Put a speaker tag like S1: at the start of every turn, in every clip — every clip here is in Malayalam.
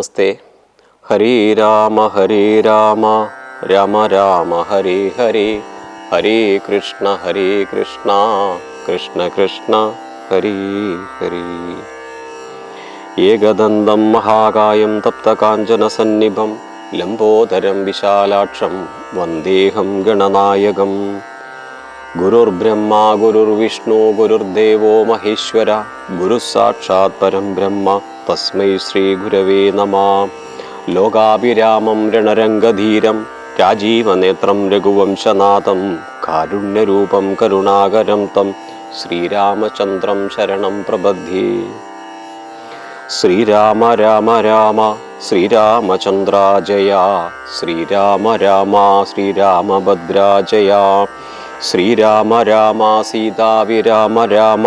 S1: നമസ്തേ. ഹരി രാമ ഹരി രാമ രാമ രാമ ഹരി ഹരി. ഹരി കൃഷ്ണ ഹരി കൃഷ്ണ കൃഷ്ണ കൃഷ്ണ ഹരി ഹരി. ഏകദന്തം മഹാകായം തപ്തകാഞ്ചനസന്നിഭം ലംബോദരം വിശാലാക്ഷം വന്ദേഹം ഗണനായകം. ഗുരുർബ്രഹ്മ ഗുരുർവിഷ്ണു ഗുരുർദേവോ മഹേശ്വര ഗുരുസാക്ഷാത് പരം ബ്രഹ്മ തസ്മൈ ശ്രീ ഗുരവേ നമ. ലോകാഭിരാമം രണരംഗധീരം രാജീവനേത്രം രഘുവംശനാഥം കാരുണ്യരൂപം കരുണാകരം തം ശ്രീരാമചന്ദ്രം ശരണം പ്രബദ്ധി. ശ്രീരാമ രാമ രാമ ശ്രീരാമചന്ദ്രാജയ ശ്രീരാമ രാമ ശ്രീരാമഭദ്ര ജയ ശ്രീരാമ രാമ സീതാവിരാമ രാമ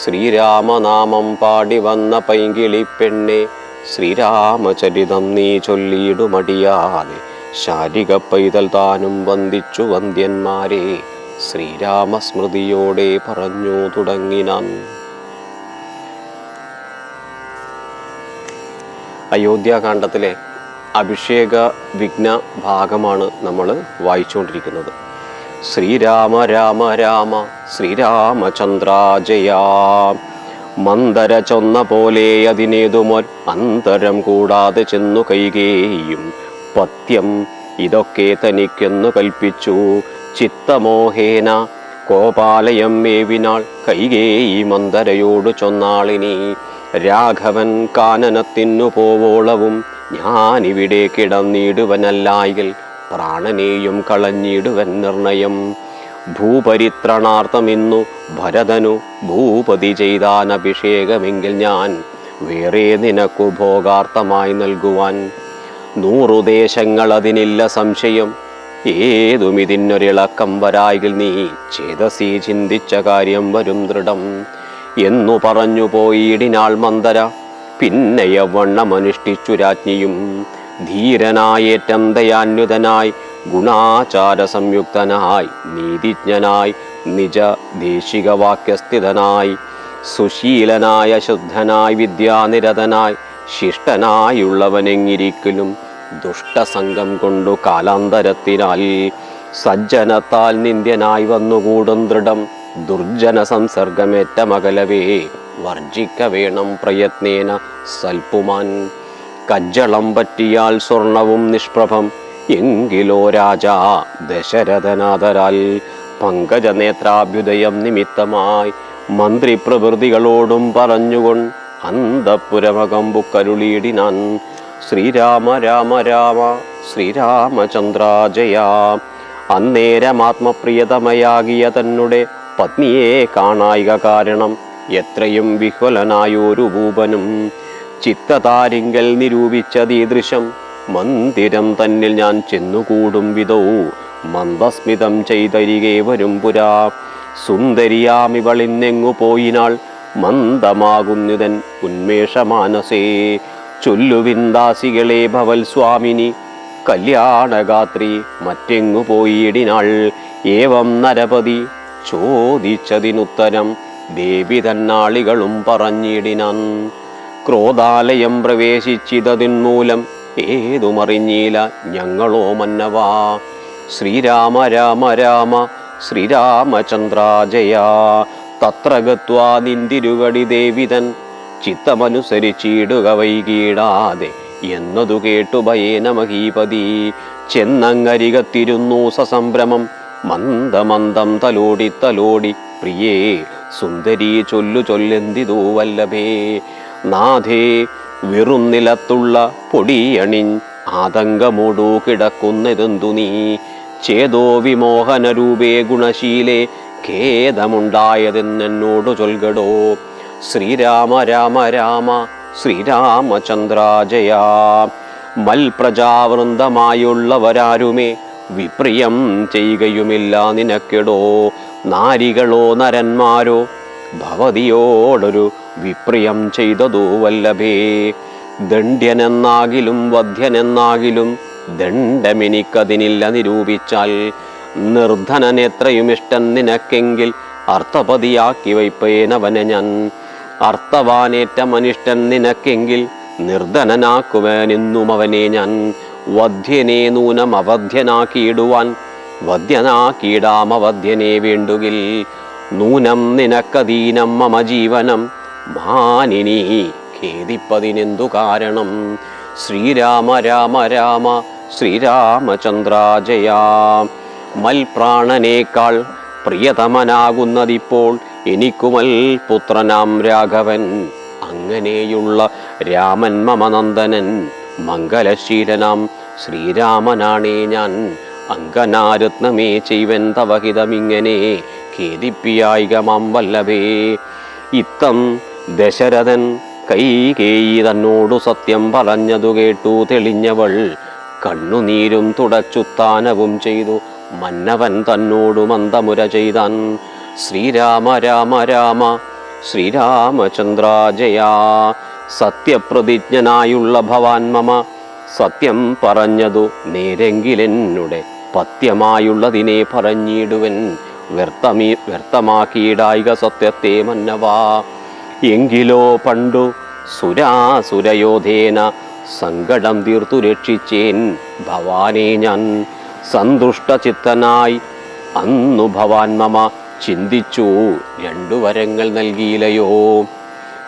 S1: ശ്രീരാമനാമം പാടി വന്ന പൈങ്കിളി പെണ്ണെ ശ്രീരാമചരിതം നീ ചൊല്ലിയിടുമടിയാതെ ശാരിക പൈതൽ താനും വന്ദിച്ചു വന്ദ്യന്മാരെ ശ്രീരാമസ്മൃതിയോടെ പറഞ്ഞു തുടങ്ങിനാൻ അയോധ്യാകാന്ഡത്തിലെ അഭിഷേക വിഘ്ന ഭാഗമാണ് നമ്മൾ വായിച്ചുകൊണ്ടിരിക്കുന്നത്. ശ്രീരാമ രാമ രാമ ശ്രീരാമചന്ദ്ര ജയ മന്ദര ചൊന്ന പോലെ അതിനേതുമൊൻ അന്തരം കൂടാതെ ചെന്നു കൈകേയും. പത്യം ഇതൊക്കെ തനിക്കെന്നു കൽപ്പിച്ചു. ചിത്തമോഹേന കോപാലയം മേവിനാൾ കൈകേയി മന്ദരയോട് ചൊന്നാളിനി. രാഘവൻ കാനനത്തിന്നു പോവോളവും ഞാനിവിടെ കിടന്നിടുവനല്ലായിൽ പ്രാണനെയും കളഞ്ഞിടുവൻ നിർണയം. ഭൂപരിത്രണാർത്ഥമിന്നു ഭരതനു ഭൂപതി ചെയ്താൻ അഭിഷേകമെങ്കിൽ ഞാൻ വേറെ നിനക്കു ഭോഗാർത്ഥമായി നൽകുവാൻ. നൂറു ദേശങ്ങൾ അതിനില്ല സംശയം. ഏതും ഇതിനൊരിളക്കം വരായിൽ നീ ചേതസി ചിന്തിച്ച കാര്യം വരും ദൃഢം. എന്നു പറഞ്ഞു പോയിടിനാൾ മന്ദര. പിന്നെ യവണ്ണമനുഷ്ഠിച്ചു രാജ്ഞിയും ധീരനായേറ്റം ദയാന്യുതനായി ഗുണാചാര സംയുക്തനായി നീതിജ്ഞനായി നിജ ദേശികവാക്യസ്ഥിതനായി സുശീലനായ ശുദ്ധനായി വിദ്യാനിരതനായി ശിഷ്ടനായുള്ളവനെങ്ങിരിക്കലും ദുഷ്ടസംഗം കൊണ്ടു കാലാന്തരത്തിനാൽ സജ്ജനത്താൽ നിന്ദ്യനായി വന്നുകൂടും ദൃഢം ദുർജന സംസർഗമേറ്റ മകലവേ വർജിക്ക വേണം പ്രയത്നേന സൽപ്പുമാൻ കജ്ജളം പറ്റിയാൽ സ്വർണവും നിഷ്പ്രഭം. എങ്കിലോ രാജാ ദശരഥനാഥരാൽ പങ്കജനേത്രാഭ്യുദയം നിമിത്തമായി മന്ത്രി പ്രവൃത്തികളോടും പറഞ്ഞുകൊണ്ട് അന്തപുരമകമ്പു കരുളീടിനാൻ ശ്രീരാമ രാമ രാമ ശ്രീരാമചന്ദ്ര ജയ അന്നേരമാത്മപ്രിയതമയാകിയ തന്നെ പത്നിയെ കാണായിക കാരണം എത്രയും വിഹ്വലനായൊരു ഭൂപനും. ചിത്തതാരിങ്കൽ നിരൂപിച്ചതീദൃശം. മന്ദിരം തന്നിൽ ഞാൻ ചെന്നുകൂടും വിധോ. മന്ദസ്മിതം ചെയ്തരികെ വരും പുരാ. സുന്ദരിയാമിവളിന്നെങ്ങു പോയിനാൾ മന്ദമാകുന്നിതൻ ഉന്മേഷമാനസേ. ചൊല്ലുവിന്ദാസികളെ ഭവൽ സ്വാമിനി. കല്യാണഗാത്രി മറ്റെങ്ങു പോയിടിനാൾ. ഏവം നരപതി ചോദിച്ചതിനുത്തരം ദേവി തന്നാളികളും പറഞ്ഞിടിനാൻ. ക്രോധാലയം പ്രവേശിച്ചിതതിന്മൂലം ഏതുമറിഞ്ഞീല ഞങ്ങളോ മന്നവാ? ശ്രീരാമ രാമ രാമ ശ്രീരാമചന്ദ്ര ജയ തത്ര ഗത്വാ നിന്തിരുകടി ദേവിതൻ ചിത്തമനുസരിച്ചിടുക വൈകീടാതെ. എന്നതു കേട്ടു ഭയേന മഹീപതി. ചെന്നങ്ങരികത്തിരുന്നു സസംഭ്രമം മന്ദമന്ദം തലോടി തലോടി. പ്രിയേ സുന്ദരി ചൊല്ലു ചൊല്ലെന്തിതോ വല്ലഭേ. നാഥേ വെറും നിലത്തുള്ള പൊടിയണിൻ ആതങ്കമോടു കിടക്കുന്നതെന്തു നീ? ചേതോ വിമോഹനരൂപേ ഗുണശീലേ ഖേദമുണ്ടായതെന്നോടു ചൊൽകടോ? ശ്രീരാമ രാമ രാമ ശ്രീരാമചന്ദ്രാജയാ. മൽപ്രജാവൃന്ദമായുള്ളവരാരുമേ വിപ്രിയം ചെയ്യുകയുമില്ല നിനക്കെടോ. നാരികളോ നരന്മാരോ ഭവതിയോടൊരു വിപ്രിയം ചെയ്തതോ വല്ലഭേ. ദണ്ഡ്യനെന്നാകിലും വധ്യനെന്നാകിലും ദണ്ഡമെനിക്കതിനില്ല നിരൂപിച്ചാൽ നിർധനനെത്രയും ഇഷ്ടം നിനക്കെങ്കിൽ അർത്ഥപതിയാക്കി വയ്പ്പേനവനെ ഞാൻ. അർത്ഥവാനേറ്റ മനിഷ്ടൻ നിനക്കെങ്കിൽ നിർധനനാക്കുവാനെന്നും അവനെ ഞാൻ. വധ്യനെ നൂനം അവധ്യനാക്കിയിടുവാൻ വധ്യനാക്കിയിടാമവധ്യനെ വേണ്ടുകിൽ. നൂനം നിനക്കധീനം മമ ജീവനം മാനിനി ഖേദിപ്പതിനെന്തു കാരണം? ശ്രീരാമ രാമ രാമ ശ്രീരാമചന്ദ്രാജയാ. മൽപ്രാണനേക്കാൾ പ്രിയതമനാകുന്നതിപ്പോൾ എനിക്കുമൽ പുത്രനാം രാഘവൻ. അങ്ങനെയുള്ള രാമൻ മമനന്ദനൻ മംഗലശീലനാം ശ്രീരാമനാണേ ഞാൻ. അങ്കനാരത്നമേ ചെയ്വൻ തവഹിതമിങ്ങനെ ഖേദിപ്പിയായികമാം വല്ലഭേ. ഇത്തം ദശരഥൻ കൈകേയി തന്നോടു സത്യം പറഞ്ഞതു കേട്ടു തെളിഞ്ഞവൾ. കണ്ണുനീരും തുടച്ചുത്താനവും ചെയ്തു. മന്നവൻ തന്നോടു മന്ദമുര ചെയ്താൻ. ശ്രീരാമ രാമ രാമ ശ്രീരാമചന്ദ്ര ജയാ സത്യപ്രതിജ്ഞനായുള്ള ഭവാൻ മമ സത്യം പറഞ്ഞതു നേരെങ്കിലെന്നുടെ. പത്യമായുള്ളതിനെ പറഞ്ഞിടുവൻ. വ്യർത്ഥമീ വ്യർത്ഥമാക്കിയിടായിക സത്യത്തെ മന്നവാ. എങ്കിലോ പണ്ടു സുരാസുരയോധേന സങ്കടം തീർത്തു രക്ഷിച്ചേൻ ഭവാനെ ഞാൻ. സന്തുഷ്ടചിത്തനായി അന്നു ഭവാൻ മമ ചിന്തിച്ചു രണ്ടു വരങ്ങൾ നൽകിയില്ലയോ?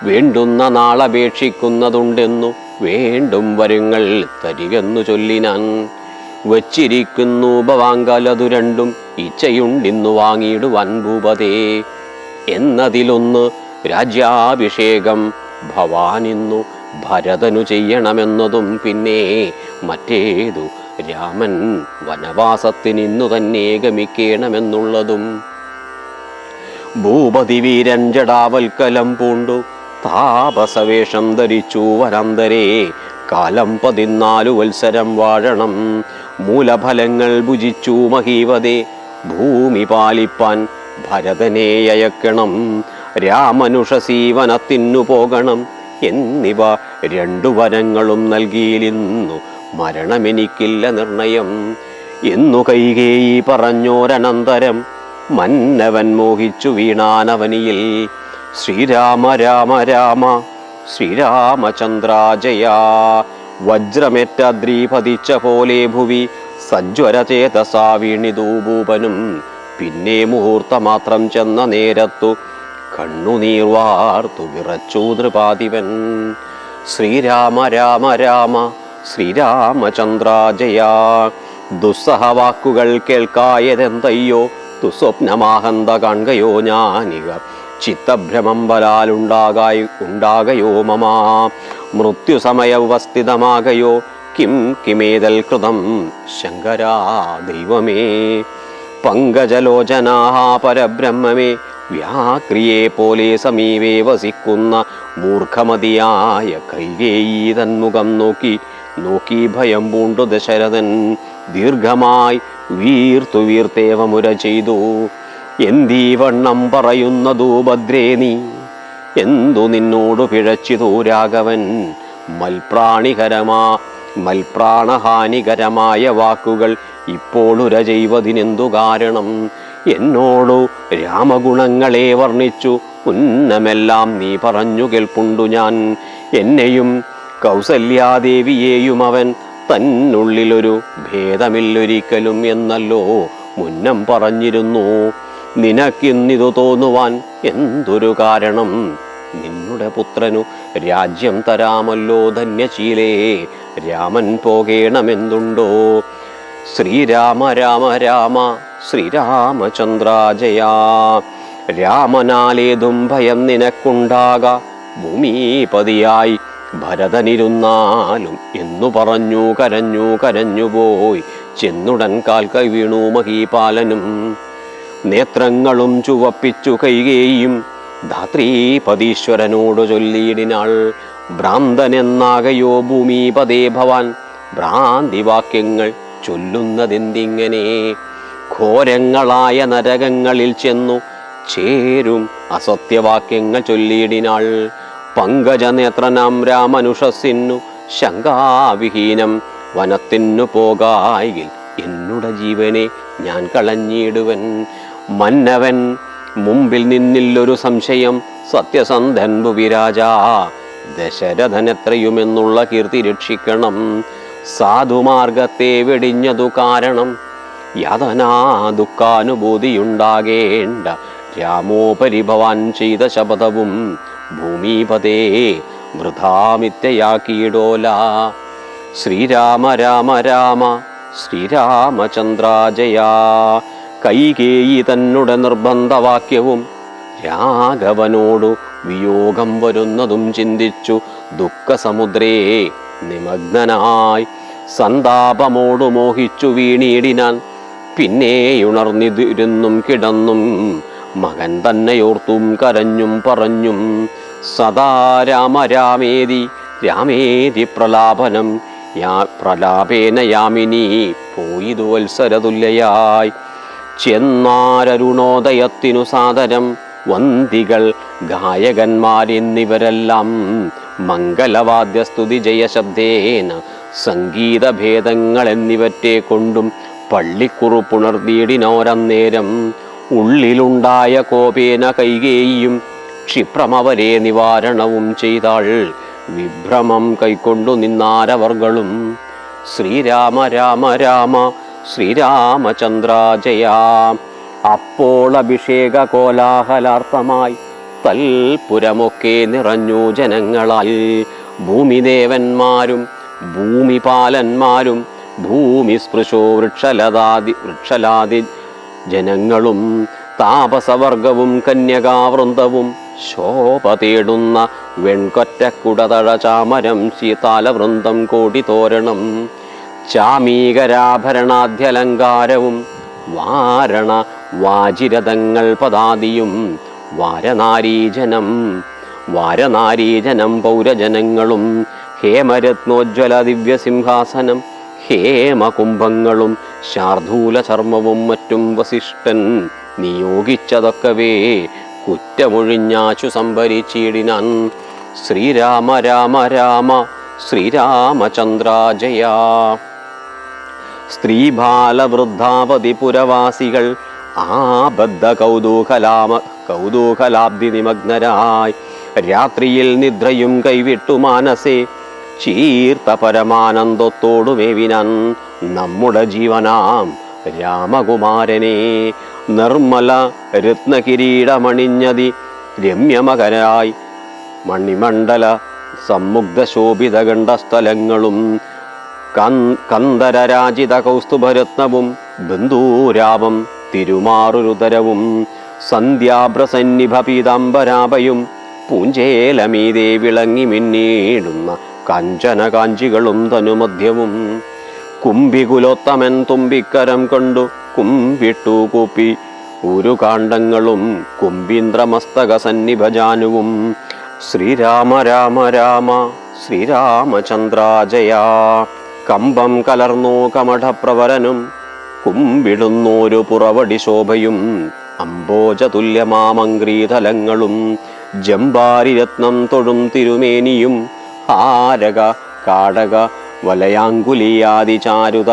S1: വേണ്ടുന്ന നാളപേക്ഷിക്കുന്നതുണ്ടെന്നു വേണ്ടും വരങ്ങൾ തരികെന്നു ചൊല്ലിനാൻ. വച്ചിരിക്കുന്നു ഭവാങ്കലതു രണ്ടും ഇച്ഛയുണ്ടിന്നു വാങ്ങിയിടുവാൻ ഭൂപതേ. എന്നതിലൊന്ന് രാജ്യാഭിഷേകം ഭവാനിന്നു ഭരതനു ചെയ്യണമെന്നതും പിന്നെ മറ്റേതു രാമൻ വനവാസത്തിനിന്നു തന്നെ ഗമിക്കണമെന്നുള്ളതും. ഭൂപതി വീരൻ ജടാവൽക്കലം പൂണ്ടു താപസവേഷം ധരിച്ചു വനന്തരേ കാലം പതിനാലു വത്സരം വാഴണം മൂലഫലങ്ങൾ ഭുജിച്ചു മഹീവതേ ഭൂമി പാലിപ്പാൻ ഭരതനെ അയക്കണം രാമനുഷസീവനത്തിനു പോകണം എന്നിവ രണ്ടു വരങ്ങളും നൽകിയിലിന്നു മരണമെനിക്കില്ല നിർണയം. എന്നു കൈകേയി പറഞ്ഞോരനന്തരം മന്നവൻ മോഹിച്ചു വീണാനവനിയിൽ. ശ്രീരാമ രാമ രാമ ശ്രീരാമചന്ദ്രാജയ. വജ്രമേറ്റ ദ്രീപതിച്ച പോലെ ഭുവി സജ്വരചേതസാ വീണിതൂഭൂപനും പിന്നെ മുഹൂർത്തമാത്രം ചെന്ന നേരത്തു കണ്ണുനീർ വാർത്തു വിറച്ചു നൃപാതിവൻ ശ്രീരാമ രാമ രാമ ശ്രീരാമചന്ദ്രാജയ. ദുസ്സഹവാക്കുകൾ കേൾക്കായതെന്തയ്യോ? ദുസ്വപ്നമാഹന്ത കാണുകയോ ഞാനിക. ചിത്തഭ്രമം ബലാലുണ്ടാകായി ഉണ്ടാകയോ മമാ. മൃത്യുസമയവസ്ഥിതമാകയോ കിം കിമേതൽ കൃതം? ശങ്കരാ ദൈവമേ. പങ്കജലോചനാ പരബ്രഹ്മമേ. വ്യാക്രിയെ പോലെ സമീപേ വസിക്കുന്ന മൂർഖമതിയായ കൈകേയി തന്മുഖം നോക്കി നോക്കി ഭയം പൂണ്ടു ദശരഥൻ. ദീർഘമായി വീർത്തു വീർത്തേവമുര ചെയ്തു. എന്തീ വണ്ണം പറയുന്നതു ഭദ്രേ നീ? എന്തു നിന്നോടു പിഴച്ചിതു രാഘവൻ? മൽപ്രാണികരമാ മൽപ്രാണഹാനികരമായ വാക്കുകൾ ഇപ്പോളുര ചെയ്വതിനെന്തു കാരണം? എന്നോടു രാമഗുണങ്ങളെ വർണിച്ചു. ഉന്നമെല്ലാം നീ പറഞ്ഞു കേൾപ്പുണ്ടു ഞാൻ. എന്നെയും കൗസല്യാദേവിയെയും അവൻ തന്നുള്ളിലൊരു ഭേദമില്ലൊരിക്കലും എന്നല്ലോ മുന്നം പറഞ്ഞിരുന്നു. നിനക്കിന്നിതു തോന്നുവാൻ എന്തൊരു കാരണം? നിന്നുടെ പുത്രനു രാജ്യം തരാമല്ലോ ധന്യശീലേ. രാമൻ പോകേണമെന്തുണ്ടോ? ശ്രീരാമ രാമ രാമ ശ്രീരാമചന്ദ്രാജയ. രാമനാലേതും ഭയം നിനക്കുണ്ടാക. ഭൂമിപതിയായി ഭരതനിരുന്നാലും എന്നു പറഞ്ഞു കരഞ്ഞു കരഞ്ഞുപോയി ചെന്നുടൻ കാൽക്കൈ വീണു മഹീപാലനും. നേത്രങ്ങളും ചുവപ്പിച്ചു കൈകേയും. ധാത്രീപതീശ്വരനോട് ചൊല്ലിയിടിനാൾ. ഭ്രാന്തനെന്നാകയോ ഭൂമിപതേ ഭവാൻ. ഭ്രാന്തിവാക്യങ്ങൾ ചൊല്ലുന്നതെന്തിങ്ങനെ? ഘോരങ്ങളായ നരകങ്ങളിൽ ചെന്നു ചേരും അസത്യവാക്യങ്ങൾ ചൊല്ലിയിടിനാൾ. പങ്കജനേത്രനാം രാമനുഷസിന്നു ശങ്കാവിഹീനം വനത്തിനു പോകായിൽ എന്നുടെ ജീവനെ ഞാൻ കളഞ്ഞിടുവൻ. മന്നവൻ മുമ്പിൽ നിന്നില്ലൊരു സംശയം സത്യസന്ധൻ ഭുവിരാജ ദശരഥനെത്രയുമെന്നുള്ള കീർത്തി രക്ഷിക്കണം. സാധുമാർഗത്തെ വെടിഞ്ഞതു കാരണം യാതനാ ദുഃഖാനുഭൂതിയുണ്ടാകേണ്ട രാമോപരിഭവാൻ ചെയ്ത ശപഥവും ഭൂമിപതേ വൃഥാമിത്യയാക്കിയിടോല ശ്രീരാമ രാമ രാമ ശ്രീരാമചന്ദ്രാജയാ. കൈകേയി തന്നുടെ നിർബന്ധവാക്യവും രാഘവനോടു വിയോഗം വരുന്നതും ചിന്തിച്ചു ദുഃഖസമുദ്രേ നിമഗ്നനായി. സന്താപമോടു മോഹിച്ചു വീണിടിനാൻ പിന്നെയുണർന്നിരുന്നും കിടന്നും മകൻ തന്നെയോർത്തും കരഞ്ഞും പറഞ്ഞും സദാ രാമ രാമേതി രാമേതി പ്രലാപനം യാ പ്രലാപേന യാമിനി പോയിതു വത്സരതുല്യയായി. ചെന്നാരരുണോദയത്തിനു സാദരം വന്തികൾ ഗായകന്മാരെന്നിവരെല്ലാം മംഗലവാദ്യസ്തുതി ജയശബ്ദേന സംഗീതഭേദങ്ങൾ എന്നിവറ്റെ കൊണ്ടും പള്ളിക്കുറുപ്പുണർത്തിയിടിനോരന്നേരം ഉള്ളിലുണ്ടായ കോപേന കൈകേയും ക്ഷിപ്രമവരെ നിവാരണവും ചെയ്താൾ വിഭ്രമം കൈക്കൊണ്ടു നിന്നാരവർകളും. ശ്രീരാമ രാമ രാമ ശ്രീരാമചന്ദ്രാജയാ. അപ്പോൾ അഭിഷേക കോലാഹലാർത്ഥമായി തൽപുരമൊക്കെ നിറഞ്ഞു ജനങ്ങളാൽ ഭൂമിദേവന്മാരും ഭൂമിപാലന്മാരും ഭൂമി സ്പൃശോ വൃക്ഷലതാദി വൃക്ഷലാദി ജനങ്ങളും താപസവർഗവും കന്യകാവൃന്ദവും ശോഭ തേടുന്ന വെൺകൊറ്റക്കുടതഴ ചാമരം ശീതാലവൃന്ദം കോടിതോരണം ചാമീകരാഭരണാദ്യലങ്കാരവും വാരണ വാചിരതങ്ങൾ പദാതിയും വാരനാരീജനം വാരനാരീജനം പൗരജനങ്ങളും ഹേമരത്നോജ്വല ദിവ്യസിംഹാസനം ഹേമകുംഭങ്ങളും ശാർദൂല ചർമ്മവും മറ്റും വസിഷ്ഠൻ നിയോഗിച്ചതൊക്കവേ. കുറ്റമൊഴിഞ്ഞാശു സംഭരിച്ചിടിനാൻ. ശ്രീരാമ രാമ രാമ ശ്രീരാമചന്ദ്രാജയ. സ്ത്രീ ബാലവൃദ്ധാപതി പുരവാസികൾ ആബദ്ധ കൗതൂഹലാമ കൗതൂഹലാബ്ധി നിമഗ്നരായി രാത്രിയിൽ നിദ്രയും കൈവിട്ടു മാനസേ ചീർത്ത പരമാനന്ദത്തോടു മേവിനാൻ നമ്മുടെ ജീവനാം രാമകുമാരനെ നിർമ്മല രത്നകിരീടമണിഞ്ഞതി രമ്യമകരായി മണിമണ്ഡല സമ്മുഗ്ധ സ്ഥലങ്ങളും കന്ദരരാജിത കൗസ്തുഭരത്നവും ബന്ധൂരാപം തിരുമാറുരുതരവും സന്ധ്യാഭ്രസന്നിഭ പീതാംബരാഭയും പൂഞ്ചേലമീതേ വിളങ്ങി മിന്നീടുന്ന കാഞ്ചന കാഞ്ചികളും തനുമധ്യവും കുംഭികുലോത്തമൻ തുമ്പിക്കരം കണ്ടു കുമ്പിട്ടു കൂപ്പി ഒരു കാണ്ഡങ്ങളും കുംഭീന്ദ്രമസ്തക സന്നിഭജാനുവും ശ്രീരാമ രാമ രാമ ശ്രീരാമചന്ദ്രാജയാ. കമ്പം കലർന്നു കമഠപ്രവരനും കുമ്പിടുന്നോരു പുറവടി ശോഭയും അംബോജതുല്യമാമംഗ്രീതലങ്ങളും ജമ്പാരിരത്നം തൊഴും തിരുമേനിയും ഹാരക കാടക വലയാങ്കുലിയാതി ചാരുത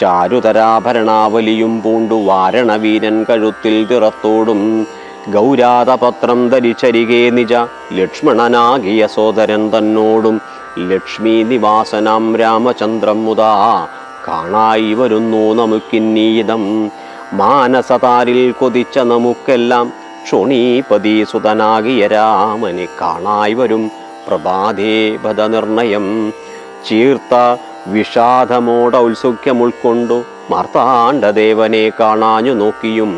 S1: ചാരുതരാഭരണാവലിയും പൂണ്ടു വാരണവീരൻ കഴുത്തിൽ തിറത്തോടും. ഗൗരാതപത്രം ധരിച്ചരികെ നിജ ലക്ഷ്മണനാകിയ സോദരൻ തന്നോടും. ലക്ഷ്മി നിവാസനാം രാമചന്ദ്രം മുതാ കാണായി വരുന്നു നമുക്കിന്നീതം മാനസതാരിൽ കൊതിച്ച നമുക്കെല്ലാം ക്ഷുണീപതി സുതനാകിയ രാമനെ കാണായി വരും. പ്രഭാതേ പദനിർണയം ചീർത്ത വിഷാദമോട ഔത്സുഖ്യം ഉൾക്കൊണ്ടു മാർത്താണ്ഡദേവനെ കാണാഞ്ഞു നോക്കിയും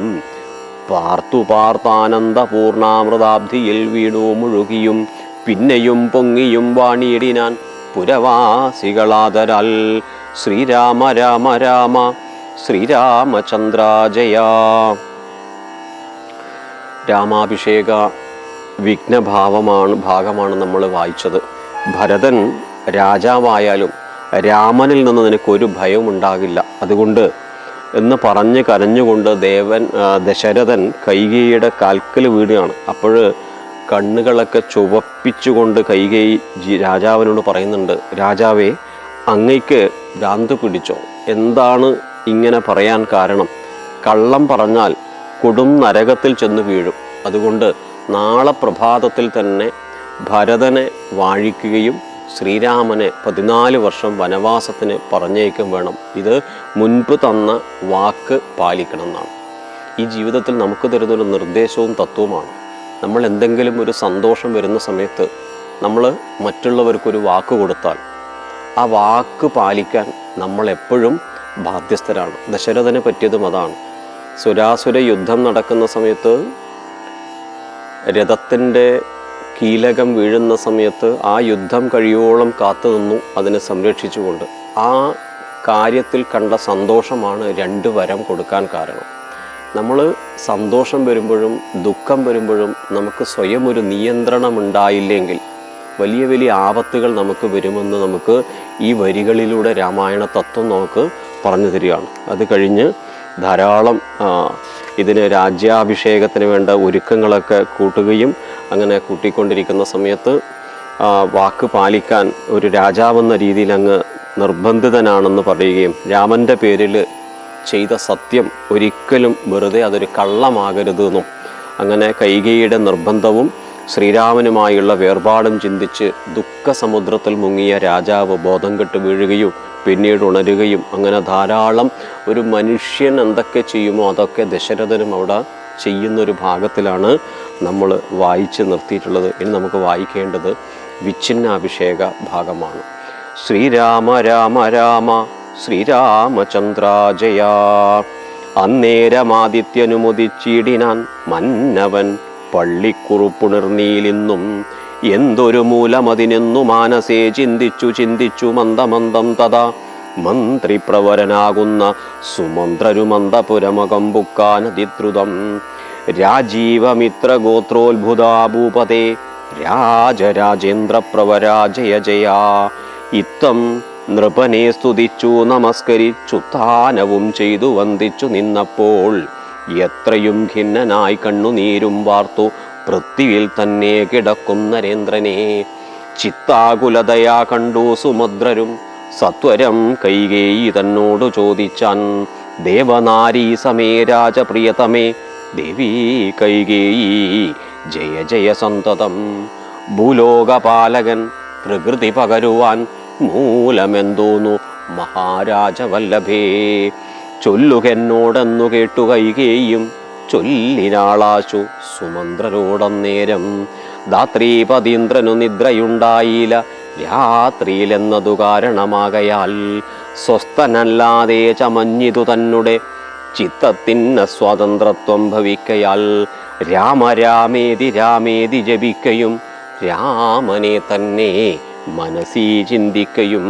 S1: പാർത്തു പാർത്താനന്ദപൂർണാമൃതാബ്ധിയിൽ വീണു മുഴുകിയും പിന്നെയും പൊങ്ങിയും വാണിയിടിനാൻ പുരവാസികളാതരാൽ ശ്രീരാമ രാമ രാമ ശ്രീരാമചന്ദ്രാജയ. രാമാഭിഷേക വിഘ്നഭാവമാണ് ഭാഗമാണ് നമ്മൾ വായിച്ചത്. ഭരതൻ രാജാവായാലും രാമനിൽ നിന്ന് നിനക്കൊരു ഭയവും ഉണ്ടാകില്ല. അതുകൊണ്ട് എന്ന് പറഞ്ഞ് കരഞ്ഞുകൊണ്ട് ദേവൻ ദശരഥൻ കൈകേയിയുടെ കാൽക്കൽ വീടുകയാണ് അപ്പോൾ കണ്ണുകളൊക്കെ ചുവപ്പിച്ചുകൊണ്ട് കൈകേയി രാജാവിനോട് പറയുന്നുണ്ട് രാജാവേ അങ്ങയ്ക്ക് ഭ്രാന്ത് പിടിച്ചോ? എന്താണ് ഇങ്ങനെ പറയാൻ കാരണം? കള്ളം പറഞ്ഞാൽ കൊടും നരകത്തിൽ ചെന്ന് വീഴും. അതുകൊണ്ട് നാളെ പ്രഭാതത്തിൽ തന്നെ ഭരതനെ വാഴിക്കുകയും ശ്രീരാമനെ പതിനാല് വർഷം വനവാസത്തിന് പറഞ്ഞേക്കും വേണം. ഇത് മുൻപ് തന്ന വാക്ക് പാലിക്കണം എന്നാണ് ഈ ജീവിതത്തിൽ നമുക്ക് തരുന്നൊരു നിർദ്ദേശവും തത്വവുമാണ്. നമ്മൾ എന്തെങ്കിലും ഒരു സന്തോഷം വരുന്ന സമയത്ത് നമ്മൾ മറ്റുള്ളവർക്കൊരു വാക്ക് കൊടുത്താൽ ആ വാക്ക് പാലിക്കാൻ നമ്മൾ എപ്പോഴും ബാധ്യസ്ഥരാണ്. ദശരഥന് പറ്റിയതും അതാണ്. സുരാസുര യുദ്ധം നടക്കുന്ന സമയത്ത് രഥത്തിന്റെ കീലകം വീഴുന്ന സമയത്ത് ആ യുദ്ധം കഴിയോളം കാത്തു നിന്നു അതിനെ സംരക്ഷിച്ചുകൊണ്ട്. ആ കാര്യത്തിൽ കണ്ട സന്തോഷമാണ് രണ്ട് വരം കൊടുക്കാൻ കാരണം. നമ്മൾ സന്തോഷം വരുമ്പോഴും ദുഃഖം വരുമ്പോഴും നമുക്ക് സ്വയം ഒരു നിയന്ത്രണം ഉണ്ടായില്ലെങ്കിൽ വലിയ വലിയ ആപത്തുകൾ നമുക്ക് വരുമെന്ന് നമുക്ക് ഈ വരികളിലൂടെ രാമായണ തത്വം നമുക്ക് പറഞ്ഞു തരികയാണ്. അത് കഴിഞ്ഞ് ധാരാളം ഇതിന് രാജ്യാഭിഷേകത്തിന് വേണ്ട ഒരുക്കങ്ങളൊക്കെ കൂട്ടുകയും അങ്ങനെ കൂട്ടിക്കൊണ്ടിരിക്കുന്ന സമയത്ത് വാക്ക് പാലിക്കാൻ ഒരു രാജാവെന്ന രീതിയിൽ അങ്ങ് നിർബന്ധിതനാണെന്ന് പറയുകയും രാമന്റെ പേരിൽ ചെയ്ത സത്യം ഒരിക്കലും വെറുതെ അതൊരു കള്ളമാകരുതെന്നും അങ്ങനെ കൈകയുടെ നിർബന്ധവും ശ്രീരാമനുമായുള്ള വേർപാടും ചിന്തിച്ച് ദുഃഖസമുദ്രത്തിൽ മുങ്ങിയ രാജാവ് ബോധം കെട്ട് വീഴുകയും പിന്നീട് ഉണരുകയും അങ്ങനെ ധാരാളം ഒരു മനുഷ്യൻ എന്തൊക്കെ ചെയ്യുമോ അതൊക്കെ ദശരഥനും അവിടെ ചെയ്യുന്നൊരു ഭാഗത്തിലാണ് നമ്മൾ വായിച്ച് നിർത്തിയിട്ടുള്ളത്. ഇനി നമുക്ക് വായിക്കേണ്ടത് വിച്ഛിന്നാഭിഷേക ഭാഗമാണ്. ശ്രീരാമ രാമ രാമ ശ്രീരാമചന്ദ്ര ജയ അന്നേരമാദിത്യനുമുദിച്ചിടിനാൻ മന്നവൻ പള്ളിക്കുറുപ്പുണിർന്നീലിന്നും എന്തൊരു മൂലമതിനെന്നു മാനസേ ചിന്തിച്ചു ചിന്തിച്ചു മന്ദമന്ദം തഥാ മന്ത്രിപ്രവരനാകുന്ന സുമന്ത്രരുമന്ദപുരമകം ബുക്കാനതിദ്രുതം രാജീവമിത്ര ഗോത്രോത്ഭുതാഭൂപതേ രാജരാജേന്ദ്രപ്രവരാ ജയ ജയ ഇത്തം നൃപനെ സ്തുതിച്ചു നമസ്കരിച്ചു താനവും ചെയ്തു വന്ദിച്ചു നിന്നപ്പോൾ എത്രയും ഖിന്നനായി കണ്ണുനീരും വാർത്തു പൃഥ്വിയിൽ തന്നെ കിടക്കും നരേന്ദ്രനെ. ചിത്താകുലതയാ കണ്ടു സുമുദ്രരും. സത്വരം കൈകേയി തന്നോടു ചോദിച്ചാൻ ദേവനാരി സമേ രാജപ്രിയതമേ ദേവി കൈകേയി ജയ ജയ സന്തതം. ഭൂലോകപാലകൻ പ്രകൃതി പകരുവാൻ മൂലമെന്തോന്നു മഹാരാജവല്ലഭേ ചൊല്ലുകെന്നോടെന്നു കേട്ടു കൈകേയും ചൊല്ലിനാളാശു സുമന്ത്രരോടന്നേരം. ധാത്രീപതീന്ദ്രനു നിദ്രയുണ്ടായില്ല രാത്രിയിലെന്നതു കാരണമാകയാൽ സ്വസ്ഥനല്ലാതെ ചമഞ്ഞിതു തന്നെ ചിത്തത്തിന് സ്വാതന്ത്ര്യത്വം ഭവിക്കയാൽ രാമരാമേതി രാമേതി ജപിക്കയും. രാമനെ തന്നെ മനസ്സി ചിന്തിക്കയും.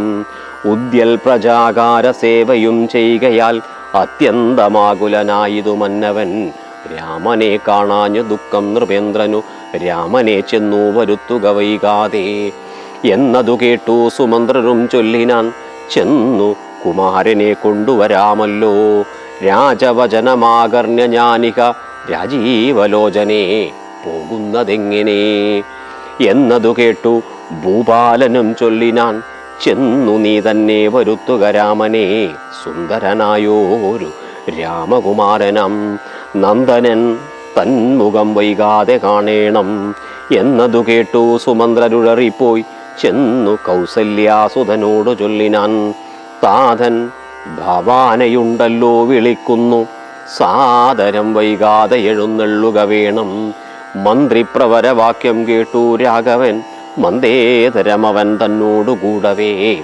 S1: ഉദ്യൽ പ്രജാകാര സേവയും ചെയ്യുകയാൽ അത്യന്തമാകുലനായതു മന്നവൻ രാമനെ കാണാഞ്ഞു ദുഃഖം നൃപേന്ദ്രനു രാമനെ ചെന്നു വരുത്തുക വൈകാതെ. എന്നതു കേട്ടു സുമന്ത്രരും ചൊല്ലിനാൻ ചെന്നു കുമാരനെ കൊണ്ടുവരാമല്ലോ. രാജവചനമാകർണ്യ ഞാനിക രാജീവലോചനെ പോകുന്നതെങ്ങനെ? എന്നതു കേട്ടു ഭൂപാലനും ചൊല്ലിനാൻ ചെന്നു നീ തന്നെ വരുത്തുക രാമനെ. സുന്ദരനായോരു രാമകുമാരനം. നന്ദനൻ തന്മുഖം വൈകാതെ കാണേണം. എന്നതു കേട്ടു സുമന്ത്രരുഴറിപ്പോയി ചെന്നു കൗസല്യാസുധനോട് ചൊല്ലിനാൻ. താതൻ ഭവാനയുണ്ടല്ലോ വിളിക്കുന്നു. സാദരം വൈകാതെ എഴുന്നള്ളുക വേണം. മന്ത്രിപ്രവരവാക്യം കേട്ടു രാഘവൻ. മന്ദേതരമവൻ തന്നോടുകൂടവേ.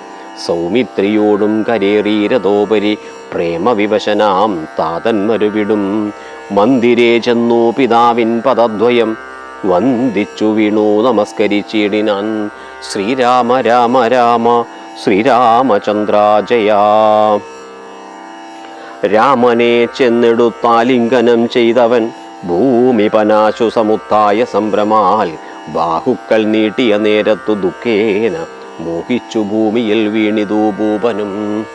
S1: സൗമിത്രിയോടും കരേറീരതോപരി പ്രേമവിവശനാം താതൻ മരുവിടും മന്ദിരേ ചെന്നു പിതാവിൻ പദദ്വയം. വന്ദിച്ചു വീണു നമസ്കരിച്ചിടിനാൻ. ശ്രീരാമ രാമ രാമ ശ്രീരാമചന്ദ്ര ജയാ രാമനെ ചെന്നെടുത്താലിംഗനം ചെയ്തവൻ ഭൂമിപനാശു സമുത്തായ സംഭ്രമാൽ. ബാഹുക്കൾ നീട്ടിയ നേരത്തു ദുഃഖേന മോഹിച്ചു ഭൂമിയിൽ വീണിതു ഭൂപനും.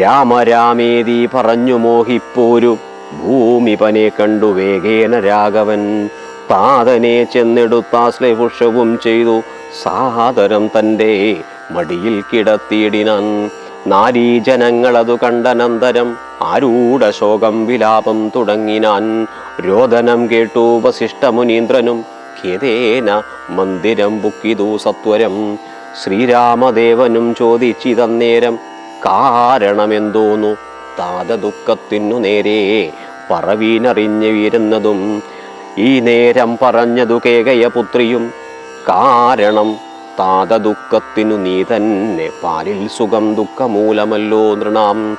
S1: രാമരാമേതി പറഞ്ഞു മോഹിപ്പോരു ഭൂമിപനെ കണ്ടു വേഗേന രാഘവൻ. താതനെ ചെന്നെടുത്താശ്ലേപുഷവും ചെയ്തു സാദരം തന്റെ മടിയിൽ കിടത്തിയിടിനാൻ. നാരീജനങ്ങളതു കണ്ടനന്തരം ആരൂഢ ശോകം വിലാപം തുടങ്ങിനാൻ. രോദനം കേട്ടു വസിഷ്ഠമുനീന്ദ്രനും ഖേദേന മന്ദിരം ബുക്കിതു സത്വരം. ശ്രീരാമദേവനും ചോദിച്ചിതന്നേരം കാരണമെന്തോന്നു? താത ദുഃഖത്തിനു നേരെ പറവീനറിഞ്ഞു വീരുന്നതും ഈ നേരം പറഞ്ഞതു കേകയ പുത്രിയും. കാരണം താത ദുഃഖത്തിനു നീ തന്നെ പാലിൽ സുഖം ദുഃഖമൂലമല്ലോ നൃണാം.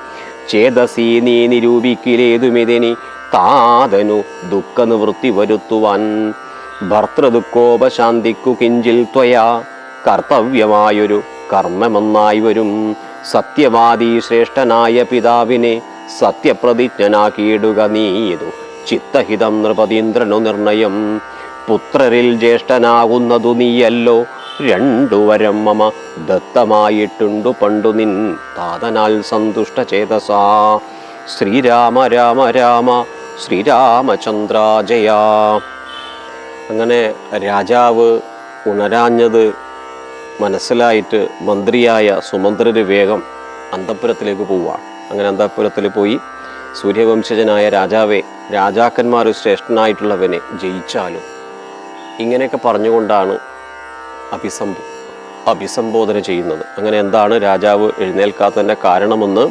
S1: ചേതസീ നീ നിരൂപിക്കിലേതുമിതിനി താതനു ദുഃഖനിവൃത്തി വരുത്തുവാൻ ഭർത്തൃദുഃഖോപശാന്തിക്കു കിഞ്ചിൽ ത്വയാ. കർത്തവ്യമായൊരു കർമ്മമെന്നായി വരും. സത്യവാദി ശ്രേഷ്ഠനായ പിതാവിനെ സത്യപ്രതിജ്ഞനാക്കിയിടുക നീയതു ചിത്തഹിതം നൃപതീന്ദ്രനു നിർണയം. പുത്രരിൽ ജ്യേഷ്ഠനാകുന്നതു നീയല്ലോ. രണ്ടു വരം മമ ദത്തമായിട്ടുണ്ടു പണ്ടു നിൻ താതനാൽ സന്തുഷ്ട ചേതസാ. ശ്രീരാമ രാമ രാമ ശ്രീരാമചന്ദ്ര ജയ അങ്ങനെ രാജാവ് ഉണരാഞ്ഞത് മനസ്സിലായിട്ട് മന്ത്രിയായ സുമന്ത്രര് വേഗം അന്തപുരത്തിലേക്ക് പോവുകയാണ് അങ്ങനെ അന്തപുരത്തിൽ പോയി സൂര്യവംശജനായ രാജാവെ രാജാക്കന്മാർ ശ്രേഷ്ഠനായിട്ടുള്ളവനെ ജയിച്ചാലും ഇങ്ങനെയൊക്കെ പറഞ്ഞുകൊണ്ടാണ് അഭിസംബോ അഭിസംബോധന ചെയ്യുന്നത്. അങ്ങനെ എന്താണ് രാജാവ് എഴുന്നേൽക്കാത്തതിന്റെ കാരണമെന്ന്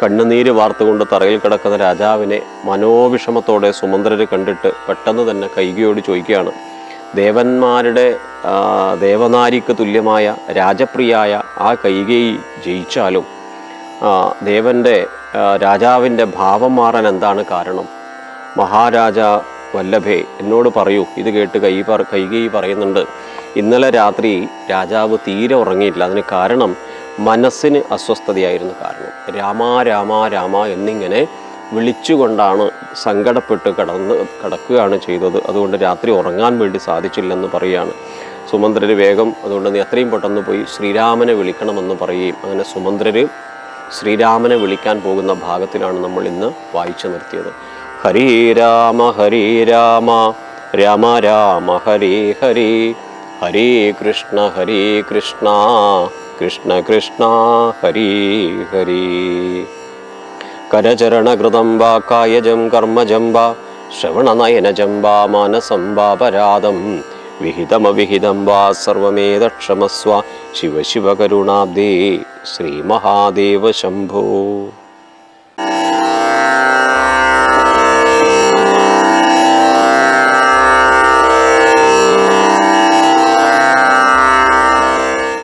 S1: കണ്ണുനീര് വാർത്തുകൊണ്ട് തറയിൽ കിടക്കുന്ന രാജാവിനെ മനോവിഷമത്തോടെ സുമന്ത്രര് കണ്ടിട്ട് പെട്ടെന്ന് തന്നെ കൈകിയോട് ചോദിക്കുകയാണ്. ദേവന്മാരുടെ ദേവനാരിക്ക് തുല്യമായ രാജപ്രിയായ ആ കൈകേയി ജയിച്ചാലും ദേവന്റെ രാജാവിന്റെ ഭാവം മാറാൻ എന്താണ് കാരണം? മഹാരാജ വല്ലഭേ എന്നോട് പറയൂ. ഇത് കേട്ട് കൈ പറ കൈകൈ പറയുന്നുണ്ട്. ഇന്നലെ രാത്രി രാജാവ് തീരെ ഉറങ്ങിയില്ല അതിന് കാരണം മനസ്സിന് അസ്വസ്ഥതയായിരുന്നു കാരണം. രാമ രാമ രാമ എന്നിങ്ങനെ വിളിച്ചുകൊണ്ടാണ് സങ്കടപ്പെട്ട് കടന്ന് കിടക്കുകയാണ് ചെയ്തത്. അതുകൊണ്ട് രാത്രി ഉറങ്ങാൻ വേണ്ടി സാധിച്ചില്ലെന്ന് പറയുകയാണ്. സുമന്ത്രര് വേഗം അതുകൊണ്ട് നീ എത്രയും പെട്ടെന്ന് പോയി ശ്രീരാമനെ വിളിക്കണമെന്ന് പറയുകയും അങ്ങനെ സുമന്ത്രര് ശ്രീരാമനെ വിളിക്കാൻ പോകുന്ന ഭാഗത്തിലാണ് നമ്മൾ ഇന്ന് വായിച്ചു നിർത്തിയത്. ഹരേ രാമ ഹരേ രാമ രാമ രാമ ഹരേ ഹരേ ഹരേ കൃഷ്ണ ഹരേ കൃഷ്ണ കൃഷ്ണ കൃഷ്ണ ഹരി ഹരി. കരചരണകൃതം വാ കായജം കർമ്മജം വാ ശ്രവണനയനജം വാ മാനസം വാ പരാതം. വിഹിതമവിഹിതം വാ സർവമേതക്ഷമസ്വ. കരുണാബ്ദേ ശ്രീമഹാദേവ ശംഭോ.